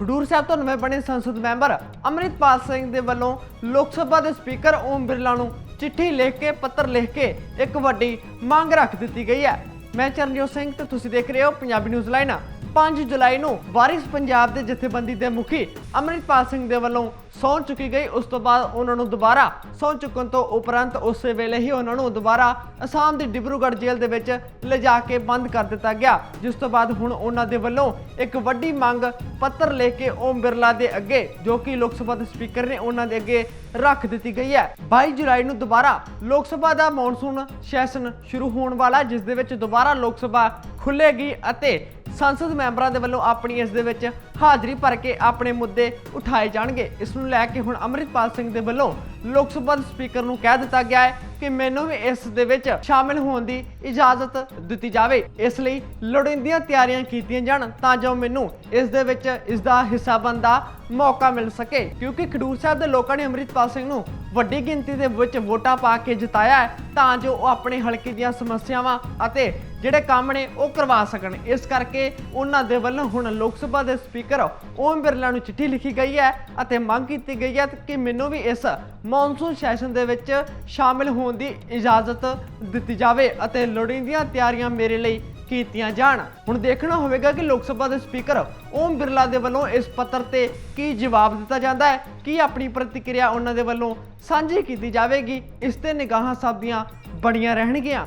ਖਡੂਰ ਸਾਹਿਬ ਤੋਂ ਨਵੇਂ ਬਣੇ ਸੰਸਦ ਮੈਂਬਰ ਅੰਮ੍ਰਿਤਪਾਲ ਸਿੰਘ ਦੇ ਵੱਲੋਂ ਲੋਕ ਸਭਾ ਦੇ ਸਪੀਕਰ ਓਮ ਬਿਰਲਾ ਨੂੰ ਚਿੱਠੀ ਲਿਖ ਕੇ, ਪੱਤਰ ਲਿਖ ਕੇ ਇੱਕ ਵੱਡੀ ਮੰਗ ਰੱਖ ਦਿੱਤੀ ਗਈ ਹੈ। ਮੈਂ ਚਰਨਜੋਤ ਸਿੰਘ ਤੇ ਤੁਸੀਂ ਦੇਖ ਰਹੇ ਹੋ ਪੰਜਾਬੀ ਨਿਊਜ਼ ਲਾਈਨ। 5 ਜੁਲਾਈ ਨੂੰ ਵਾਰਿਸ ਪੰਜਾਬ ਦੇ ਜਥੇਬੰਦੀ ਦੇ ਮੁਖੀ ਅੰਮ੍ਰਿਤਪਾਲ ਸਿੰਘ ਦੇ ਵੱਲੋਂ ਸਹੁੰ ਚੁੱਕੀ ਗਈ। ਉਸ ਤੋਂ ਬਾਅਦ ਉਹਨਾਂ ਨੂੰ ਦੁਬਾਰਾ ਸਹੁੰ ਚੁੱਕਣ ਤੋਂ ਉਪਰੰਤ ਉਸੇ ਵੇਲੇ ਹੀ ਉਹਨਾਂ ਨੂੰ ਦੁਬਾਰਾ ਅਸਾਮ ਦੀ ਡਿਬਰੂਗੜ੍ਹ ਜੇਲ੍ਹ ਦੇ ਵਿੱਚ ਲਿਜਾ ਕੇ ਬੰਦ ਕਰ ਦਿੱਤਾ ਗਿਆ ਜਿਸ ਤੋਂ ਬਾਅਦ ਹੁਣ ਉਹਨਾਂ ਦੇ ਵੱਲੋਂ ਇੱਕ ਵੱਡੀ ਮੰਗ ਪੱਤਰ ਲੈ ਕੇ ਓਮ ਬਿਰਲਾ ਦੇ ਅੱਗੇ ਜੋ ਕਿ ਲੋਕ ਸਭਾ ਦੇ ਸਪੀਕਰ ਨੇ ਉਹਨਾਂ ਦੇ ਅੱਗੇ ਰੱਖ ਦਿੱਤੀ ਗਈ ਹੈ। 22 ਜੁਲਾਈ ਨੂੰ ਦੁਬਾਰਾ ਲੋਕ ਸਭਾ ਦਾ ਮੌਨਸੂਨ ਸੈਸ਼ਨ ਸ਼ੁਰੂ ਹੋਣ ਵਾਲਾ ਹੈ, ਜਿਸ ਦੇ ਵਿੱਚ ਦੁਬਾਰਾ ਲੋਕ ਸਭਾ ਖੁੱਲੇਗੀ ਅਤੇ ਸੰਸਦ ਮੈਂਬਰਾਂ ਦੇ ਵੱਲੋਂ ਆਪਣੀ ਇਸ ਦੇ ਵਿੱਚ ਹਾਜ਼ਰੀ ਭਰ ਕੇ ਆਪਣੇ ਮੁੱਦੇ ਉਠਾਏ ਜਾਣਗੇ। ਇਸ ਨੂੰ ਲੈ ਕੇ ਹੁਣ ਅੰਮ੍ਰਿਤਪਾਲ ਸਿੰਘ ਦੇ ਵੱਲੋਂ ਲੋਕ ਸਭਾ ਦੇ ਸਪੀਕਰ ਨੂੰ ਕਹਿ ਦਿੱਤਾ ਗਿਆ ਹੈ ਕਿ ਮੈਨੂੰ ਵੀ ਇਸ ਦੇ ਵਿੱਚ ਸ਼ਾਮਿਲ ਹੋਣ ਦੀ ਇਜਾਜ਼ਤ ਦਿੱਤੀ ਜਾਵੇ। ਇਸ ਲਈ ਲੋੜੀਂਦੀਆਂ ਤਿਆਰੀਆਂ ਕੀਤੀਆਂ ਜਾਣ ਤਾਂ ਜੋ ਮੈਨੂੰ ਇਸ ਦੇ ਵਿੱਚ ਇਸ ਦਾ ਹਿੱਸਾ ਬਣਨ ਦਾ ਮੌਕਾ ਮਿਲ ਸਕੇ। ਕਿਉਂਕਿ ਖਡੂਰ ਸਾਹਿਬ ਦੇ ਲੋਕਾਂ ਨੇ ਅੰਮ੍ਰਿਤਪਾਲ ਸਿੰਘ ਨੂੰ ਵੱਡੀ ਗਿਣਤੀ ਦੇ ਵਿੱਚ ਵੋਟਾਂ ਪਾ ਕੇ ਜਿਤਾਇਆ ਹੈ ਤਾਂ ਜੋ ਉਹ ਆਪਣੇ ਹਲਕੇ ਦੀਆਂ ਸਮੱਸਿਆਵਾਂ ਅਤੇ ਜਿਹੜੇ ਕੰਮ ਨੇ ਉਹ ਕਰਵਾ ਸਕਣ। ਇਸ ਕਰਕੇ ਉਹਨਾਂ ਦੇ ਵੱਲੋਂ ਹੁਣ ਲੋਕ ਸਭਾ ਦੇ ਸਪੀਕਰ ਓਮ ਬਿਰਲਾ ਨੂੰ ਚਿੱਠੀ ਲਿਖੀ ਗਈ ਹੈ ਅਤੇ ਮੰਗ ਕੀਤੀ ਗਈ ਹੈ ਕਿ ਮੈਨੂੰ ਵੀ ਇਸ ਮੌਨਸੂਨ ਸੈਸ਼ਨ ਦੇ ਵਿੱਚ ਸ਼ਾਮਿਲ ਹੋਣ ਦੀ ਇਜਾਜ਼ਤ ਦਿੱਤੀ ਜਾਵੇ ਅਤੇ ਲੋੜੀਂਦੀਆਂ ਤਿਆਰੀਆਂ ਮੇਰੇ ਲਈ ਕੀਤੀਆਂ ਜਾਣ। ਹੁਣ ਦੇਖਣਾ ਹੋਵੇਗਾ ਕਿ ਲੋਕ ਸਭਾ ਦੇ ਸਪੀਕਰ ਓਮ ਬਿਰਲਾ ਦੇ ਵੱਲੋਂ ਇਸ ਪੱਤਰ ਤੇ ਕੀ ਜਵਾਬ ਦਿੱਤਾ ਜਾਂਦਾ ਹੈ, ਕੀ ਆਪਣੀ ਪ੍ਰਤੀਕਿਰਿਆ ਉਹਨਾਂ ਦੇ ਵੱਲੋਂ ਸਾਂਝੀ ਕੀਤੀ ਜਾਵੇਗੀ, ਇਸ ਤੇ ਨਿਗਾਹਾਂ ਸਭ ਦੀਆਂ ਬਣੀਆਂ ਰਹਿਣਗੀਆਂ।